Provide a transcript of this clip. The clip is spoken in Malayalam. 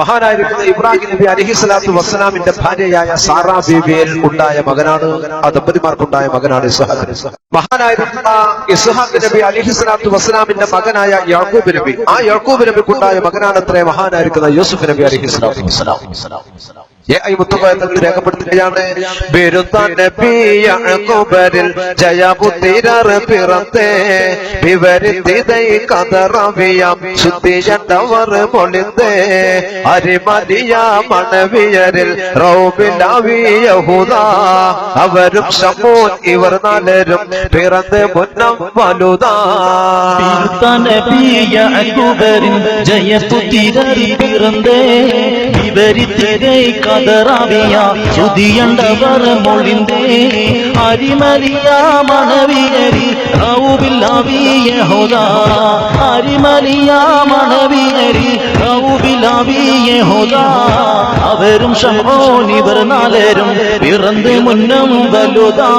മഹാനായിരിക്കുന്ന ഇബ്രാഹിം നബി അലഹി സ്വലാത്തു വസ്സലാമിന്റെ ഭാര്യയായ സാറാ ബേബിയിൽ ഉണ്ടായ മകനാണ് ആ ദമ്പതിമാർക്കുണ്ടായ മകനാണ് ഇസ്ഹാഖ് മഹാനായിരിക്കുന്ന ഇസ്ഹാഖ് നബി അലഹി സ്വലാത്തു വസ്സലാമിന്റെ മകനായ യാക്കൂബ് നബി. ആ യാക്കൂബ് നബിക്കുണ്ടായ മകനാണ് അത്രേ മഹാനായിരിക്കുന്ന യൂസുഫ് നബി അലഹി സ്വലാത്തു വസ്സലാം. രേഖപ്പെടുത്തുകയാണ്. മണവിയരിൽ അവരും ഷമൂൻ ഇവർ നാലരും പിറന്ന് മുന്നം വലുതാ. ജയപുത്തിരർ പിറന്തേ വിവരിത്തിരേ കതറാവിയ ചുതിയണ്ടവർ മൊഴിന്തേ. അരിമലിയ മണവിയരി റൗബില്ലാവിയ ഹോദ. അരിമലിയ മണവിയരി റൗബില്ലാവിയ ഹോദ. അവരും ഷമോൻ നിവർ നാലരും പിറന്ന് മുന്നം വലുതാ.